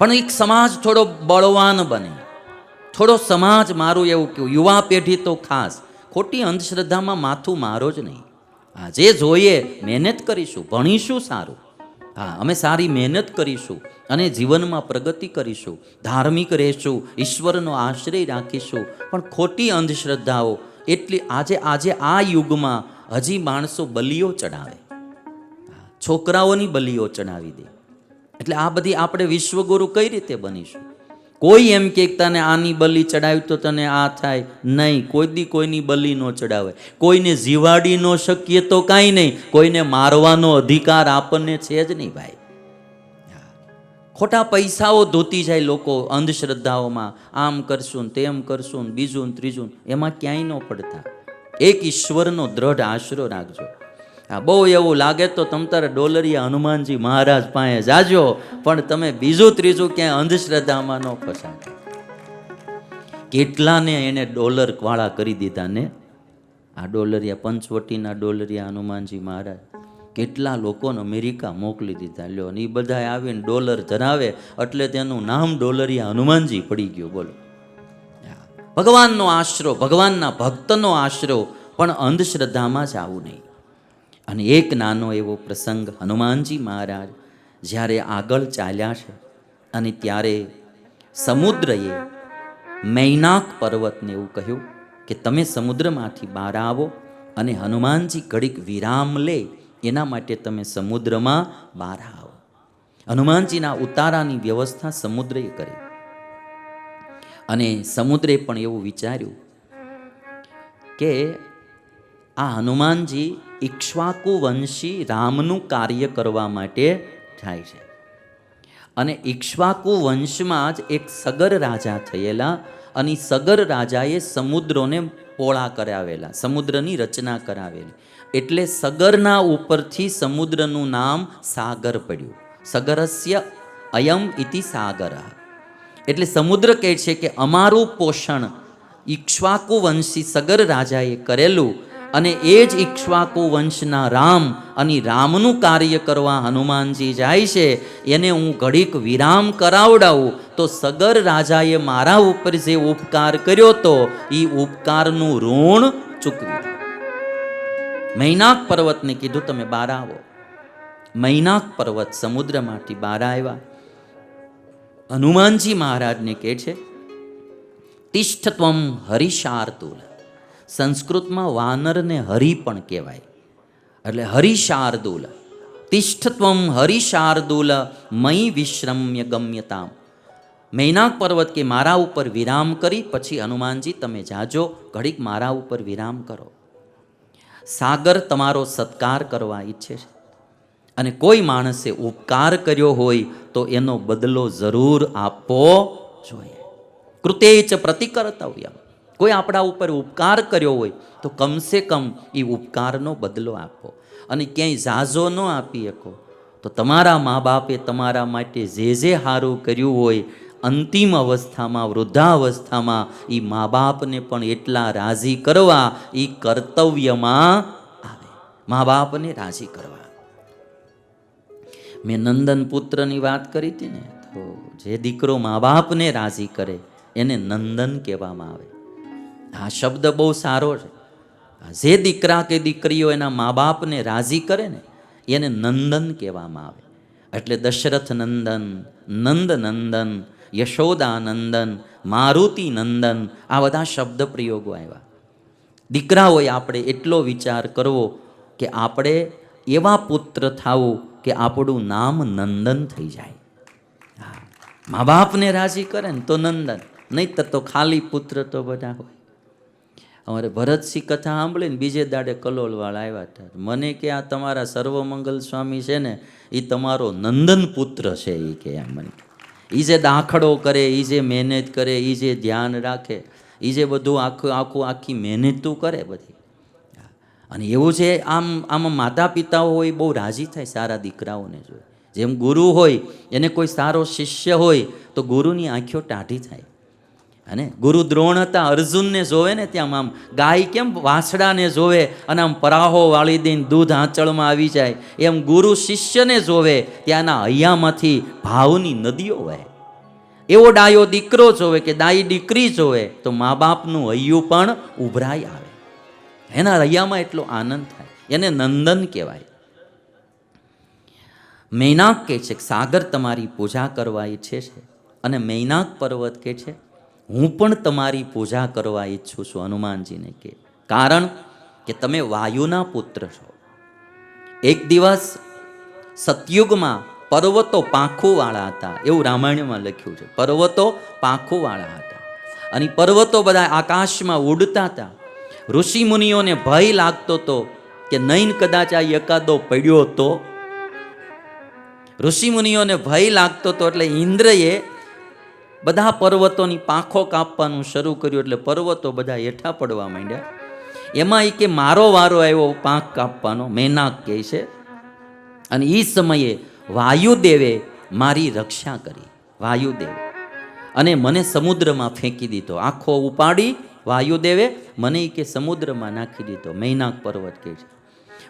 પણ એક સમાજ થોડો બળવાન બને. થોડો સમાજ મારું એવું કહ્યું યુવા પેઢી તો ખાસ, ખોટી અંધશ્રદ્ધામાં માથું મારો જ નહીં. આજે જોઈએ, મહેનત કરીશું, ભણીશું સારું. હા, અમે સારી મહેનત કરીશું અને જીવનમાં પ્રગતિ કરીશું, ધાર્મિક રહેશું, ઈશ્વરનો આશ્રય રાખીશું. પણ ખોટી અંધશ્રદ્ધાઓ, એટલી આજે આજે આ યુગમાં હજી માણસો બલિઓ ચડાવે છોકરાઓની બલિઓ ચડાવી દે. એટલે આ બધી આપણે વિશ્વગુરુ કઈ રીતે બનીશું? કોઈ એમ કે તને આની બલી ચડાવી તો તને આ થાય. નહીં કોઈ દી કોઈની બલી ન ચડાવે. કોઈને જીવાડી ન શકીએ તો કાંઈ નહીં. કોઈને મારવાનો અધિકાર આપણને છે જ નહીં ભાઈ. ખોટા પૈસાઓ ધોતી જાય લોકો અંધશ્રદ્ધાઓમાં. આમ કરશું તેમ કરશું બીજું ત્રીજું એમાં ક્યાંય ન પડતા. એક ઈશ્વરનો દ્રઢ આશરો રાખજો. હા બહુ એવું લાગે તો તમ તારે ડોલરિયા હનુમાનજી મહારાજ પાસે જાજો, પણ તમે બીજું ત્રીજું ક્યાંય અંધશ્રદ્ધામાં ન ફસાય. કેટલાને એને ડોલર વાળા કરી દીધા ને? આ ડોલરિયા, પંચવટીના ડોલરિયા હનુમાનજી મહારાજ. કેટલા લોકોને અમેરિકા મોકલી દીધા. લ્યો અને એ બધા આવીને ડોલર ધરાવે, એટલે તેનું નામ ડોલરિયા હનુમાનજી પડી ગયું, બોલો. ભગવાનનો આશરો, ભગવાનના ભક્તનો આશરો, પણ અંધશ્રદ્ધામાં જ આવું નહીં. અને એક નાનો એવો પ્રસંગ હનુમાનજી મહારાજ જ્યારે આગળ ચાલ્યા છે અને ત્યારે સમુદ્રએ મૈનાક પર્વતને એવું કહ્યું કે તમે સમુદ્રમાંથી બહાર આવો અને હનુમાનજી ઘડીક વિરામ લે, એના માટે તમે સમુદ્રમાં બહાર આવો. હનુમાનજીના ઉતારાની વ્યવસ્થા સમુદ્રએ કરી. અને સમુદ્રે પણ એવું વિચાર્યું કે આ હનુમાનજી ઇક્ષ્વાકુ વંશી રામનું કાર્ય કરવા માટે થાય છે. અને ઇક્ષ્વાકુ વંશમાં જ એક સગર રાજા થયેલા અને સગર રાજાએ સમુદ્રોને પોળા કરાવેલા, સમુદ્રની રચના કરાવેલી. એટલે સગરના ઉપરથી સમુદ્રનું નામ સાગર પડ્યું. સગરસ્ય અયમ ઇતિ સાગર. એટલે સમુદ્ર કહે છે કે અમારું પોષણ ઇક્ષ્વાકુ વંશી સગર રાજાએ કરેલું અને એ જ ઇક્ષ્વાકુ વંશના રામ અને રામનું કાર્ય કરવા હનુમાનજી જાય છે, એને હું ઘડીક વિરામ કરાવડાવું, તો સગર રાજાએ મારા ઉપર જે ઉપકાર કર્યો તો એ ઉપકારનું ઋણ ચૂકવી. મૈનાક પર્વતને કીધું તમે બહાર આવો. મૈનાક પર્વત સમુદ્રમાંથી બહાર આવ્યા. હનુમાનજી મહારાજને કહે છે તિષ્ઠત્વમ હરિશાર્તુલ સંસ્કૃતમાં વાનરને હરિ પણ કહેવાય. એટલે હરિશાર્દુલ તિષ્ઠત્વમ હરિશાર્દુલ મય વિશ્રમ્ય ગમ્યતામ. મૈનાક પર્વત કે મારા ઉપર વિરામ કરી, પછી હનુમાનજી તમે જાજો, ઘડીક મારા ઉપર વિરામ કરો. સાગર તમારો સત્કાર કરવા ઈચ્છે છે. અને કોઈ માણસે ઉપકાર કર્યો હોય, તો એનો બદલો જરૂર આપવો જોઈએ. કૃતે પ્રતિકરતા પ્રતિકર્તવ્ય કોઈ આપણા ઉપર ઉપકાર કર્યો હોય, તો કમસે કમ એ ઉપકારનો બદલો આપો. અને ક્યાંય ઝાઝો ન આપી શકો. તો તમારા મા બાપે તમારા માટે જે જે સારું કર્યું હોય, અંતિમ અવસ્થામાં, વૃદ્ધાવસ્થામાં એ મા બાપને પણ એટલા રાજી કરવા એ કર્તવ્યમાં આવે. મા બાપને રાજી કરવા. મેં નંદન પુત્રની વાત કરી હતી ને, તો જે દીકરો મા બાપને રાજી કરે, એને નંદન કહેવામાં આવે. આ શબ્દ બહુ સારો છે. જે દીકરા કે દીકરીઓ એના મા બાપને રાજી કરે ને, એને નંદન કહેવામાં આવે. એટલે દશરથ નંદન, નંદ નંદન યશોદા નંદન મારુતિ નંદન, આ બધા શબ્દ પ્રયોગો આવ્યા. દીકરાઓએ આપણે એટલો વિચાર કરવો કે આપણે એવા પુત્ર થાવું કે આપણું નામ નંદન થઈ જાય. મા બાપને રાજી કરે ને તો નંદન નહીં તો ખાલી પુત્ર તો બધા હોય. અમારે ભરતસિંહ કથા સાંભળીને બીજે દાડે કલોલવાળા આવ્યા હતા. મને કે આ તમારા સર્વમંગલ સ્વામી છે ને એ તમારો નંદન પુત્ર છે એ કે એમ મને એ જે દાખડો કરે એ જે મહેનત કરે એ જે ધ્યાન રાખે એ જે બધું આખું આખું, આખી મહેનતું કરે બધી. અને એવું છે, આમ, આમાં માતા પિતાઓ હોય બહુ રાજી થાય સારા દીકરાઓને જોઈ. જેમ ગુરુ હોય, એને કોઈ સારો શિષ્ય હોય, તો ગુરુની આંખો ટાઢી થાય. અને ગુરુ દ્રોણ હતા અર્જુનને જોવે ને ત્યાં આમ, ગાય કેમ વાછડાને જોવે અને આમ પરાહો વાળી દઈને દૂધ આંચળમાં આવી જાય એમ ગુરુ શિષ્યને જોવે, ત્યાંના હૈયામાંથી ભાવની નદીઓ વહે. એવો ડાયો દીકરો જોવે કે દાઈ દીકરી જોવે, તો મા બાપનું હૈયું પણ ઉભરાઈ આવે. એના હૈયામાં એટલો આનંદ થાય, એને નંદન કહેવાય. મૈનાક કહે છે કે સાગર તમારી પૂજા કરવા ઈચ્છે છે અને મૈનાક પર્વત કહે છે હું પણ તમારી પૂજા કરવા ઈચ્છું છું, હનુમાનજીને કે. કારણ કે તમે વાયુના પુત્ર છો. એક દિવસ સતયુગમાં પર્વતો પાંખોવાળા હતા. એવું રામાયણમાં લખ્યું છે. પર્વતો પાંખોવાળા હતા. અને પર્વતો બધા આકાશમાં ઉડતા હતા. ઋષિ મુનિઓને ભય લાગતો હતો કે નહીં કદાચ આ એકાદો પડ્યો હતો ઋષિ મુનિઓને ભય લાગતો હતો એટલે ઇન્દ્રએ બધા પર્વતોની પાંખો કાપવાનું શરૂ કર્યું એટલે પર્વતો બધા હેઠા પડવા માંડ્યા. એમાં એ કે મારો વારો આવ્યો પાંખ કાપવાનો, મેનાક કહે છે. અને એ સમયે વાયુદેવે મારી રક્ષા કરી, વાયુદેવ. અને મને સમુદ્રમાં ફેંકી દીધો, આખો ઉપાડી, વાયુદેવે મને કે સમુદ્રમાં નાખી દીધો, મૈનાક પર્વત કહે છે.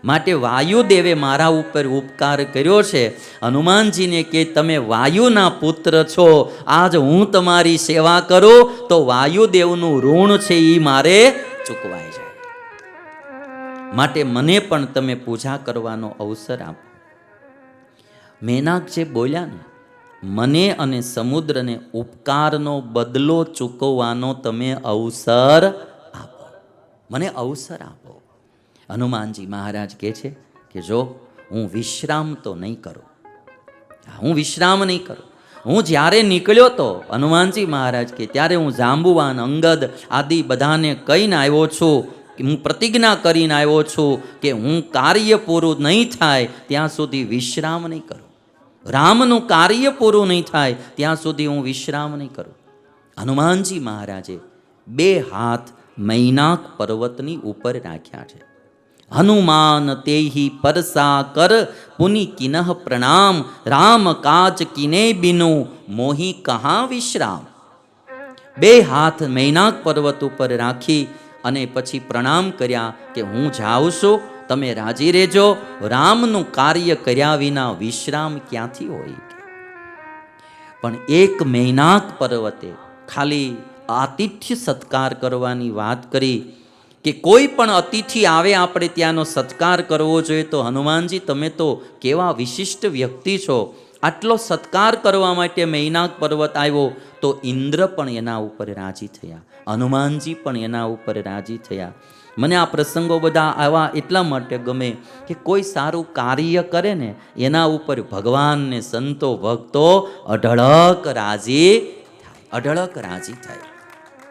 માટે વાયુદેવે મારા ઉપર ઉપકાર કર્યો છે. હનુમાનજીને કે તમે વાયુના પુત્ર છો, આજ હું તમારી સેવા કરું, તો વાયુદેવનું ઋણ છે એ મારે ચૂકવાય જાય માટે મને પણ તમે પૂજા કરવાનો અવસર આપો. મેનાક જે બોલ્યા ને, મને અને સમુદ્રને ઉપકારનો બદલો ચૂકવવાનો તમે અવસર આપો. મને અવસર આપો. હનુમાનજી મહારાજ કહે છે કે જો હું વિશ્રામ તો નહીં કરું. હું વિશ્રામ નહીં કરું. હું જ્યારે નીકળ્યો તો હનુમાનજી મહારાજ કે ત્યારે હું જાંબુવાન, અંગદ આદિ બધાને કહીને આવ્યો છું કે હું પ્રતિજ્ઞા કરીને આવ્યો છું કે હું કાર્ય પૂરું નહીં થાય ત્યાં સુધી વિશ્રામ નહીં કરું. રામનું કાર્ય પૂરું નહીં થાય ત્યાં સુધી હું વિશ્રામ નહીં કરું. હનુમાનજી મહારાજે બે હાથ મૈનાક પર્વતની ઉપર રાખ્યા છે. હનુમાન તેહી પરસા કર પુનિ કિનઃ પ્રણામ રામ કાચ કિને બિનુ મોહી કહા વિશ્રામ બે હાથ મૈનાક પર્વત ઉપર રાખી અને પછી પ્રણામ કર્યા કે હું જાઉં છું, તમે રાજી રહેજો, રામનું કાર્ય કર્યા વિના વિશ્રામ ક્યાંથી હોય પણ એક મૈનાક પર્વતે ખાલી આતિથ્ય સત્કાર કરવાની વાત કરી કે કોઈ પણ અતિથિ આવે આપણે ત્યાંનો સત્કાર કરવો જોઈએ, તો હનુમાનજી તમે તો કેવા વિશિષ્ટ વ્યક્તિ છો. આટલો સત્કાર કરવા માટે મૈનાક પર્વત આવ્યો, તો ઇન્દ્ર પણ એના ઉપર રાજી થયા. હનુમાનજી પણ એના ઉપર રાજી થયા. મને આ પ્રસંગો બધા આવા એટલા માટે ગમે કે કોઈ સારું કાર્ય કરે ને, એના ઉપર ભગવાનને સંતો, ભક્તો અઢળક રાજી અઢળક રાજી થાય.